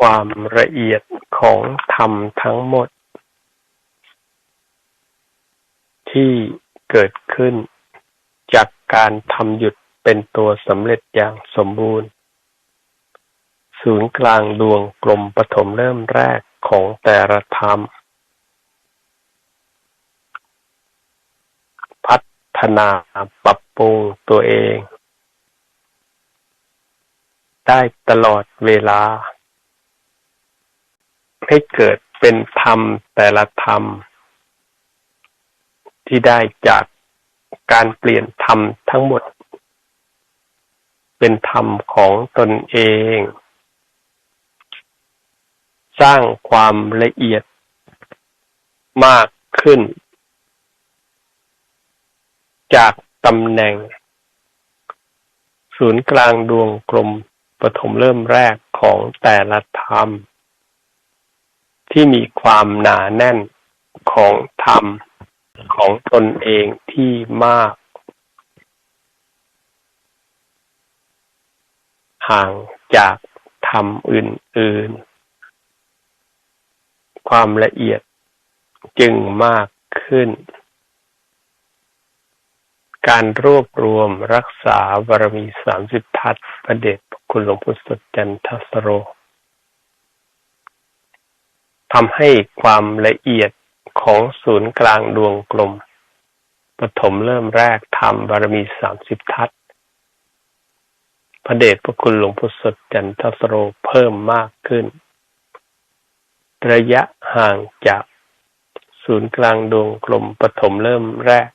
ความละเอียดของธรรมทั้งหมด ที่เกิดขึ้น จากการทำหยุดเป็นตัวสำเร็จอย่างสมบูรณ์ ศูนย์กลางดวงกลมปฐมเริ่มแรกของแต่ละธรรม พัฒนาปรับปรุงตัวเอง ได้ตลอดเวลา ให้เกิดเป็นธรรมแต่ละธรรม ที่ได้จากการเปลี่ยนธรรมทั้งหมด เป็นธรรมของตนเอง สร้างความละเอียดมากขึ้น จากตำแหน่ง ศูนย์กลางดวงกลมปฐมเริ่มแรกของแต่ละธรรม ที่มีความหนาแน่นของธรรมของตนเองที่มาก ห่างจากธรรมอื่น ๆ ความละเอียดจึงมากขึ้น การรวบรวมรักษาบารมีสามสิบทัศพระเดชคุณหลวงพุทธจันทสโร ทำให้ความละเอียดของศูนย์กลางดวงกลม ปฐมเริ่มแรกทำบารมีสามสิบทัศพระเดชพระคุณหลวงพุทธจันทสโรเพิ่มมากขึ้น ระยะห่างจากศูนย์กลางดวงกลมปฐมเริ่มแรก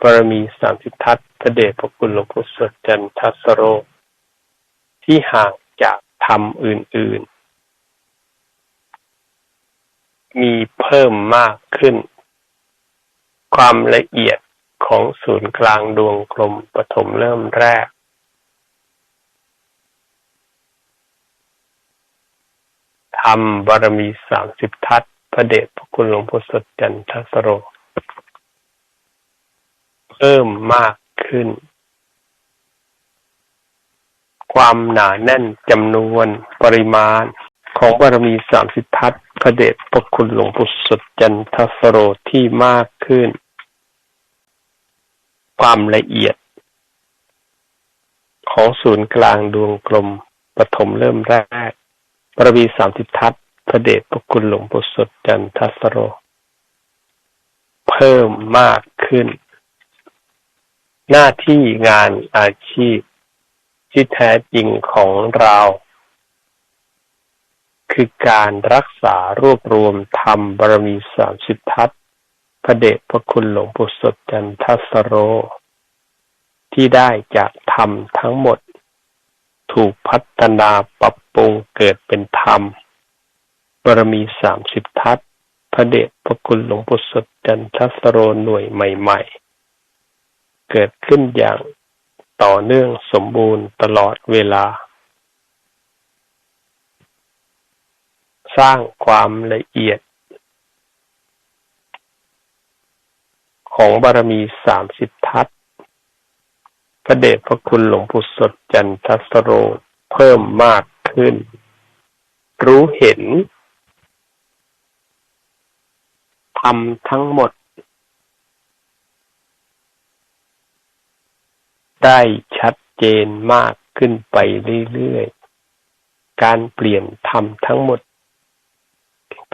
บารมีสามสิบทัศพระเดชพระคุณหลวงพุทธจันทสโรที่ห่างจากธรรมอื่นๆ มีเพิ่มมากขึ้น ความละเอียดของศูนย์กลางดวงกลมปฐมเริ่มแรก ทำบารมีสามสิบทัศพระเดชพระคุณหลวงพ่อสดจันทสโร เพิ่มมากขึ้น ความหนาแน่นจำนวนปริมาณ ของบารมีสามสิบทัศพระเดชพระคุณหลวงปู่สดจันทสโรที่มากขึ้น ความละเอียด ของศูนย์กลางดวงกลมปฐมเริ่มแรกบารมีสามสิบทัศพระเดชพระคุณหลวงปู่สดจันทสโร เพิ่มมากขึ้น หน้าที่งานอาชีพที่แท้จริงของเรา คือการรักษารวบรวมธรรมบารมีสามสิบทัศพระเดชพระคุณหลวงปู่สดจันทสโร ที่ได้จากธรรมทั้งหมด ถูกพัฒนาปรับปรุงเกิดเป็นธรรมบารมีสามสิบทัศพระเดชพระคุณหลวงปู่สดจันทสโรหน่วยใหม่ ๆ เกิดขึ้นอย่างต่อเนื่องสมบูรณ์ตลอดเวลา สร้างความละเอียด ของบารมีสามสิบทัศพระเดชพระคุณหลวงปู่สดจันทสโรเพิ่มมากขึ้น รู้เห็นทำทั้งหมด ได้ชัดเจนมากขึ้นไปเรื่อยๆ การเปลี่ยนธรรมทั้งหมด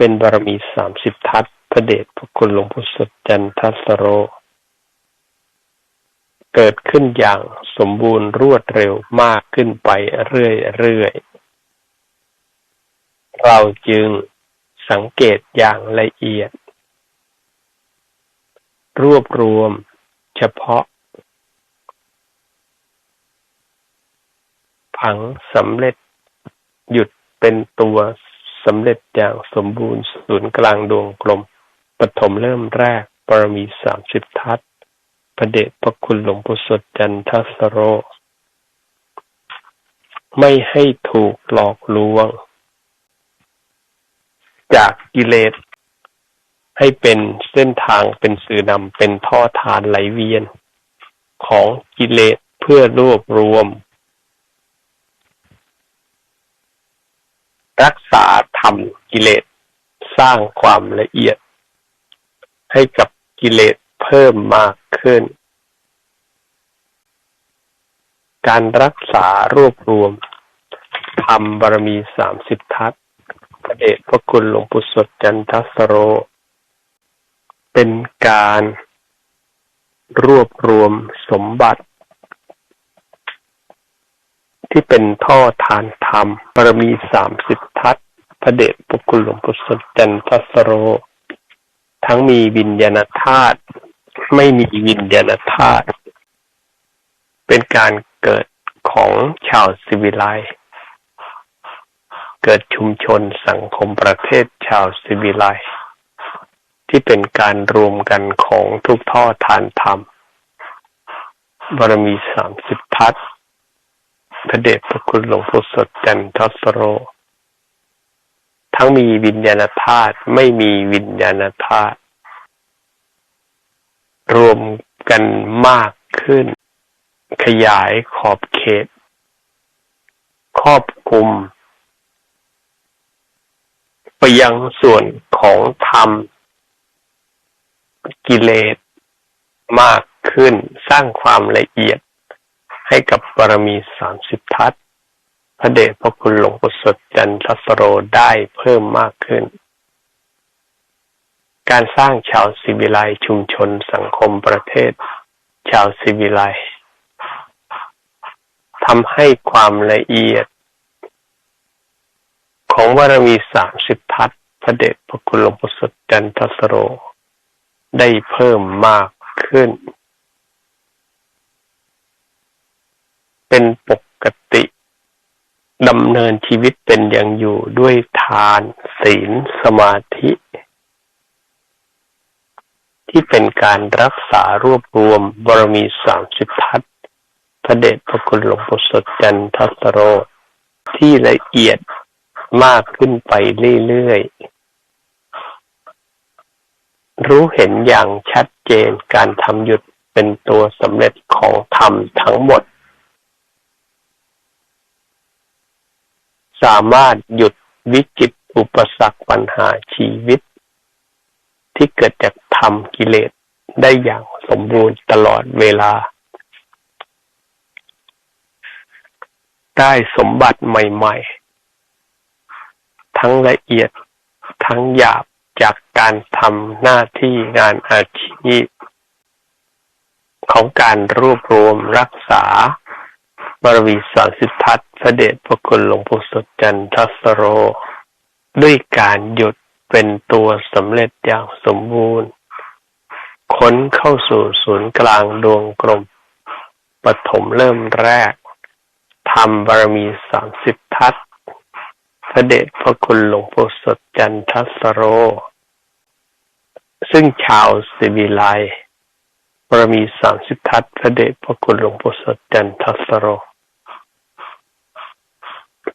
เป็นบารมีสามสิบทัศพระเดชพระคุณหลวงพ่อสดจันทัสโร เกิดขึ้นอย่างสมบูรณ์รวดเร็วมากขึ้นไปเรื่อยๆ เราจึงสังเกตอย่างละเอียด รวบรวมเฉพาะ ผังสำเร็จหยุดเป็นตัว สำเร็จอย่างสมบูรณ์ศูนย์กลางดวงกลม ปฐมเริ่มแรกปรมีสามสิบทัศพระเดชพระคุณหลวงปู่สดจันทสโร ไม่ให้ถูกหลอกลวง จากกิเลส ให้เป็นเส้นทางเป็นสื่อนำเป็นท่อทานไหลเวียน ของกิเลสเพื่อรวบรวม รักษาธรรมกิเลสสร้างความละเอียด ให้กับกิเลสเพิ่มมากขึ้น การรักษารวบรวมธรรมบารมีสามสิบทัศพระเดชพระคุณหลวงปู่สดจันทสโร เป็นการรวบรวมสมบัติ ที่เป็นท่อทานธรรมบารมีสามสิบทัศพระเดชพระคุณหลวงปู่สดจันทสโร ทั้งมีวิญญาณธาตุไม่มีวิญญาณธาตุเป็นการเกิดของชาวสิวิไลเกิดชุมชนสังคมประเทศชาวสิวิไลที่เป็นการรวมกันของทุกท่อทานธรรมบารมีสามสิบทัศ พระเดชพระคุณหลวงพ่อสดจันทสโร ทั้งมีวิญญาณธาตุไม่มีวิญญาณธาตุรวมกันมากขึ้น ขยายขอบเขต ครอบคลุม ไปยังส่วนของธรรม กิเลสมากขึ้นสร้างความละเอียด ให้กับบารมีสามสิบทัศพระเดชพระคุณหลวงปู่สดจันทสโรได้เพิ่มมากขึ้น การสร้างชาวสิวิไลชุมชนสังคมประเทศ ชาวสิวิไลทำให้ความละเอียด ของบารมีสามสิบทัศพระเดชพระคุณหลวงปู่สดจันทสโร ได้เพิ่มมากขึ้น เป็นปกติดำเนินชีวิตเป็นอย่างอยู่ด้วยทานศีลสมาธิ ที่เป็นการรักษารวบรวมบารมีสามสิบทัศพระเดชพระคุณหลวงปู่สดจันทัสโร ที่ละเอียดมากขึ้นไปเรื่อยๆ รู้เห็นอย่างชัดเจนการทำหยุดเป็นตัวสำเร็จของธรรมทั้งหมด สามารถหยุดวิจิตอุปสรรคปัญหาชีวิต ที่เกิดจากธรรมกิเลสได้อย่างสมบูรณ์ตลอดเวลา ได้สมบัติใหม่ ๆ ทั้งละเอียดทั้งหยาบจากการทำหน้าที่งานอาชีพของการรวบรวมรักษา บารมีสารสิทธัตพระเดชพระคุณหลวงปู่สดจันทัสโร ด้วยการหยุดเป็นตัวสำเร็จอย่างสมบูรณ์ ค้นเข้าสู่ศูนย์กลางดวงกลมปฐมเริ่มแรกทำบารมีสามสิบทัศพระเดชพระคุณหลวงปู่สดจันทัสโร ซึ่งชาวสิบิไลบารมีสามสิบทัศพระเดชพระคุณหลวงปู่สดจันทัสโร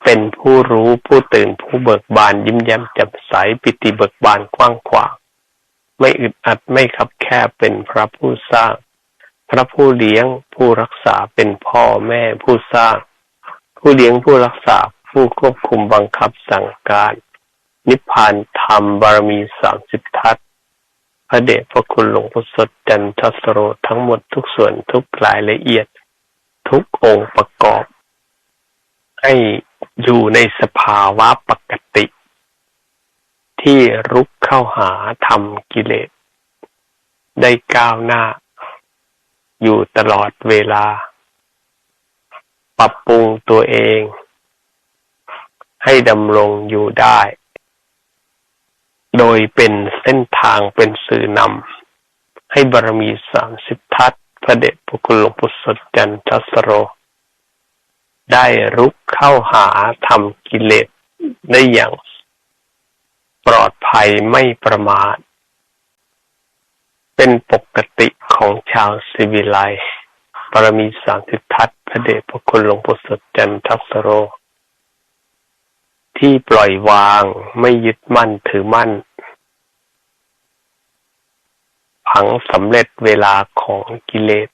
เป็นผู้รู้ผู้ตื่นผู้เบิกบานยิ้มแย้มแจ่มใสปิติเบิกบานกว้างขวางไม่อึดอัดไม่ขับแคบเป็นพระผู้สร้าง พระผู้เลี้ยงผู้รักษาเป็นพ่อแม่ผู้สร้าง ผู้เลี้ยงผู้รักษาผู้ควบคุมบังคับสั่งการ นิพพานธรรมบารมีสามสิบทัศพระเดชพระคุณหลวงพ่อสดจันทสโรทั้งหมดทุกส่วนทุกรายละเอียด ทุกองค์ประกอบ ให้ อยู่ในสภาวะปกติ ที่รุกเข้าหาธรรมกิเลส ได้ก้าวหน้า อยู่ตลอดเวลา ปรับปรุงตัวเอง ให้ดำรงอยู่ได้ โดยเป็นเส้นทางเป็นสื่อนำให้บารมีสามสิบทัศพระเดชพระคุณหลวงปู่สดจันทสโร ได้รุกเข้าหาทำกิเลสได้อย่างปลอดภัยไม่ประมาท เป็นปกติของชาวสิวิไลบารมีสามสิทัศพระเดชพระคุณหลวงปู่สดจันทัสโร ที่ปล่อยวางไม่ยึดมั่นถือมั่น ผังสำเร็จเวลาของกิเลส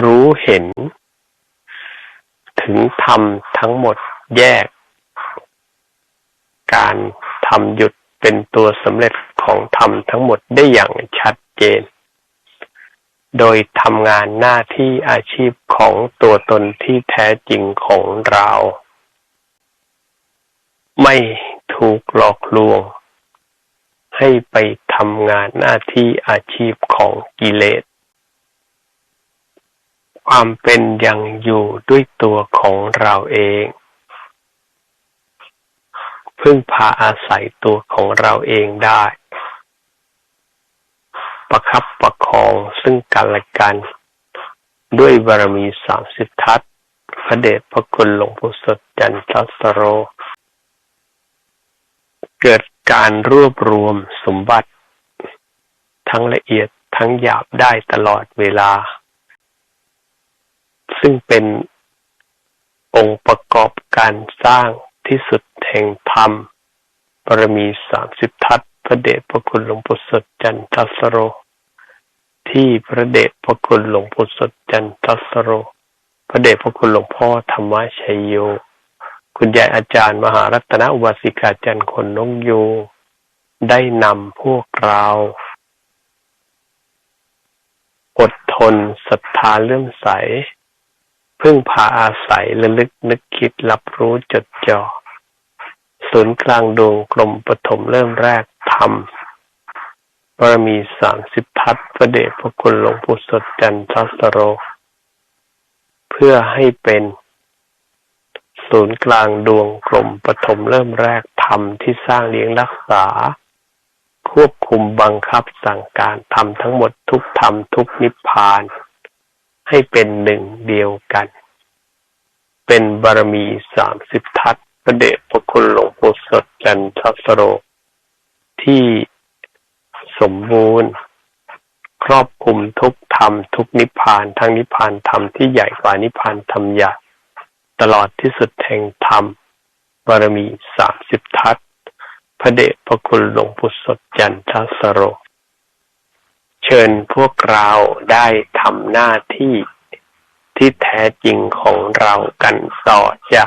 รู้เห็น ถึงธรรมทั้งหมดแยก การทำหยุดเป็นตัวสำเร็จของธรรมทั้งหมดได้อย่างชัดเจน โดยทำงานหน้าที่อาชีพของตัวตนที่แท้จริงของเรา ไม่ถูกหลอกลวง ให้ไปทำงานหน้าที่อาชีพของกิเลส ความเป็นยังอยู่ด้วยตัวของเราเอง พึ่งพาอาศัยตัวของเราเองได้ ประคับประคองซึ่งกันและกัน ด้วยบารมีสามสิบทัศพระเดชพระคุณหลวงปู่สดจันทสโร เกิดการรวบรวมสมบัติ ทั้งละเอียดทั้งหยาบได้ตลอดเวลา ซึ่งเป็นองค์ประกอบการสร้างที่สุดแห่งธรรมบารมีสามสิบทัศพระเดชพระคุณหลวงปู่สดจันทัสโร ที่พระเดชพระคุณหลวงปู่สดจันทัสโร พระเดชพระคุณหลวงพ่อธรรมชัยโย คุณยายอาจารย์มหารัตนอุบาสิกาจันทร์คนนงโย ได้นำพวกเราอดทนศรัทธาเลื่อมใส พึ่งพาอาศัยระลึกนึกคิดรับรู้จดจ่อศูนย์กลางดวงกลมปฐมเริ่มแรกธรรมบารมีสามสิบทัศน์พระเดชพระคุณหลวงปู่สดจันทสโร เพื่อให้เป็นศูนย์กลางดวงกลมปฐมเริ่มแรกธรรมที่สร้างเลี้ยงรักษา ควบคุมบังคับสั่งการทำทั้งหมดทุกธรรมทุกนิพพาน ให้เป็นหนึ่งเดียวกัน เป็นบารมีสามสิบทัศพระเดชพระคุณหลวงปู่สดจันทสโร ที่สมบูรณ์ ครอบคลุมทุกธรรม ทุกนิพพานทั้งนิพพานธรรมที่ใหญ่กว่านิพพานธรรมใหญ่ตลอดที่สุดแห่งธรรมบารมีสามสิบทัศพระเดชพระคุณหลวงปู่สดจันทสโร เชิญพวกเราได้ทำหน้าที่ที่แท้จริงของเรากันต่อจ้ะ